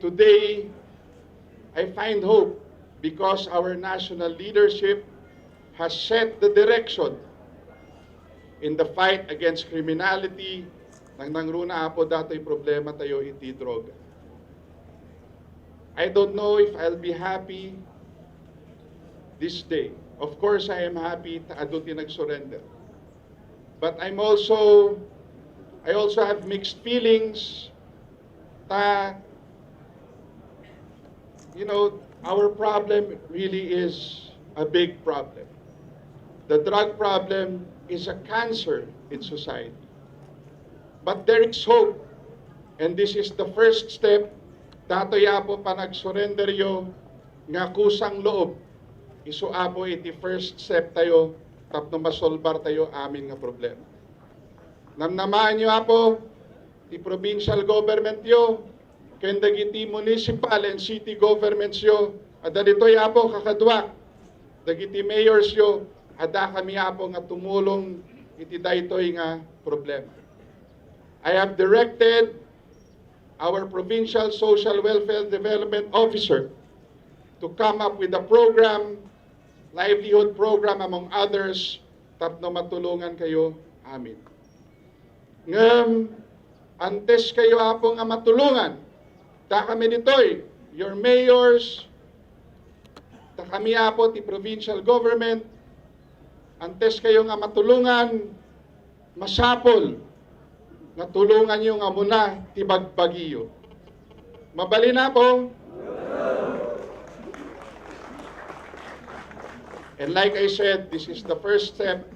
today I find hope because our national leadership has set the direction in the fight against criminality nang nangruna apo dato'y problema tayo iti droga. I don't know if I'll be happy this day. Of course, I am happy ta aduti nag-surrender. But I'm also, I also have mixed feelings ta, you know, our problem really is a big problem. The drug problem is a cancer in society. But there is hope. And this is the first step. Datoy apo pa nag-surrender yo nga kusang loob. Isu apo iti first step tayo tapno masolbar tayo amin nga problema. Namnamaan nyo apo, ti provincial government yo, ken dagiti municipal and city governments yo, ada ditoy apo kakadwa, dagiti mayors yo, ada kami apo nga tumulong iti daytoy nga problema. I have directed our provincial social welfare development officer to come up with a program, livelihood program among others, tapno matulungan kayo amin. Ngam, antes kayo apo nga matulungan, ta kami ditoy, your mayors, ta kami apo ti provincial government, antes kayo nga matulungan, masapol, nga tulungan nyo nga muna ti bagbagiyo. Mabali na po. And like I said, this is the first step.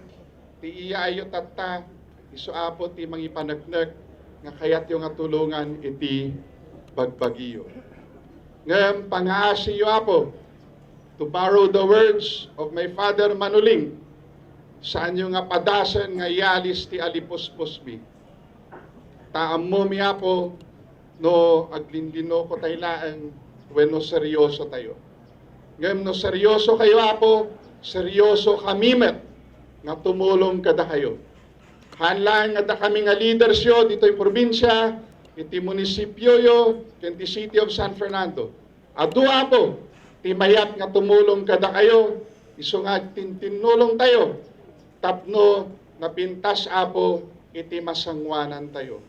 Ti iaayo tatta, isuapo ti mangipanagnak, nga kayat yung nga tulungan iti bagbagiyo. Ngayong pangaasi yo apo, to borrow the words of my father Manuling, saan yung nga padasan nga yalis ti alipuspos mi. Taam mo mi apo, no aglindino ko taylaan, when no seryoso tayo. Ngayon no seryoso kayo apo, seryoso kami met, nga tumulong kada kayo. Hanlaan nga da kami nga leaders yo, dito'y probinsya, iti munisipyo yo, ken ti City of San Fernando. Adu apo, ti mayat nga tumulong kada kayo, iso nga tintinulong tayo, tapno napintas apo, iti masangwanan tayo.